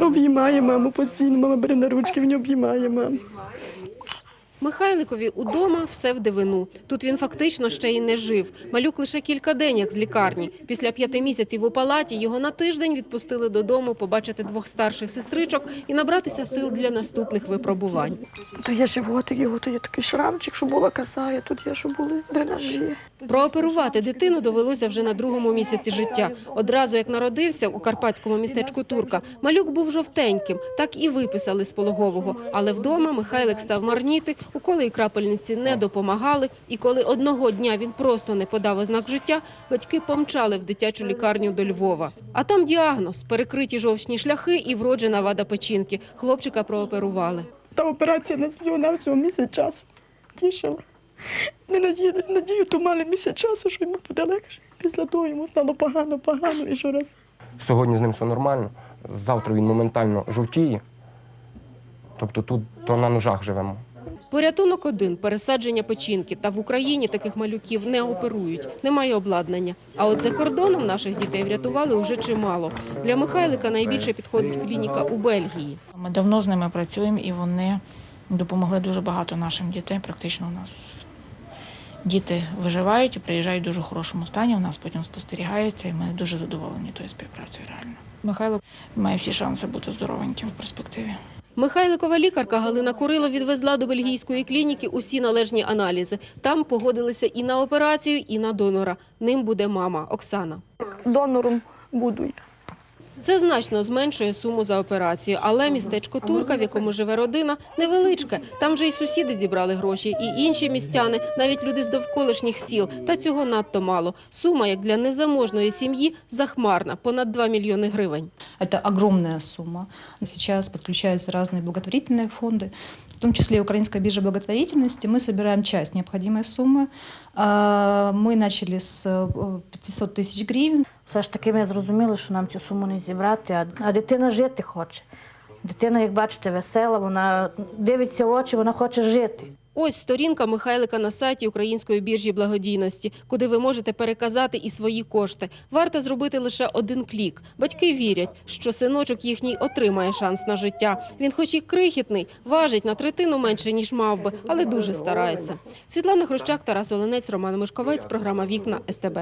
Обіймає маму постійно, мама бере на ручки, він обіймає маму. Михайликові удома все в дивину. Тут він фактично ще й не жив. Малюк лише кілька день як з лікарні. Після п'яти місяців у палаті його на тиждень відпустили додому побачити двох старших сестричок і набратися сил для наступних випробувань. То є животик його, то є такий шрамчик, що була касає, тут є, що були дренажі. Прооперувати дитину довелося вже на другому місяці життя. Одразу як народився у карпатському містечку Турка, малюк був жовтеньким, так і виписали з пологового. Але вдома Михайлик став марніти, уколи і крапельниці не допомагали. І коли одного дня він просто не подав ознак життя, батьки помчали в дитячу лікарню до Львова. А там діагноз – перекриті жовчні шляхи і вроджена вада печінки. Хлопчика прооперували. Та операція на всього на всього місяць часу тішила. Ми надію, надію, то мали місяць часу, що йому буде легше. Після того йому стало погано, погано і що раз. Сьогодні з ним все нормально. Завтра він моментально жовтіє. Тобто тут то на ножах живемо. Порятунок один – пересадження печінки. Та в Україні таких малюків не оперують, немає обладнання. А от за кордоном наших дітей врятували уже чимало. Для Михайлика найбільше підходить клініка у Бельгії. Ми давно з ними працюємо і вони допомогли дуже багато нашим дітей. Практично у нас діти виживають і приїжджають в дуже хорошому стані. У нас потім спостерігаються, і ми дуже задоволені тою співпрацею реально. Михайло має всі шанси бути здоровеньким в перспективі. Михайликова лікарка Галина Курило відвезла до бельгійської клініки усі належні аналізи. Там погодилися і на операцію, і на донора. Ним буде мама Оксана. Донором буду я. Це значно зменшує суму за операцію, але містечко Турка, в якому живе родина, невеличке. Там вже й сусіди зібрали гроші, і інші містяни, навіть люди з довколишніх сіл. Та цього надто мало. Сума, як для незаможної сім'ї, захмарна – понад 2 мільйони гривень. Это огромная сумма. Сейчас подключаются разные благотворительные фонды, в том числе и Украинская биржа благотворительности. Мы собираем часть необходимой суммы. А, Мы начали с э, 500 тысяч гривен. Все ж таки ми зрозуміли, що нам цю суму не зібрати, а, дитина жити хоче. Дитина, як бачите, весела, вона дивиться в очі, вона хоче жити. Ось сторінка Михайлика на сайті Української біржі благодійності, куди ви можете переказати і свої кошти. Варто зробити лише один клік. Батьки вірять, що синочок їхній отримає шанс на життя. Він хоч і крихітний, важить на третину менше, ніж мав би, але дуже старається. Світлана Хрущак, Тарас Оленець, Роман Мишковець, програма «Вікна» СТБ.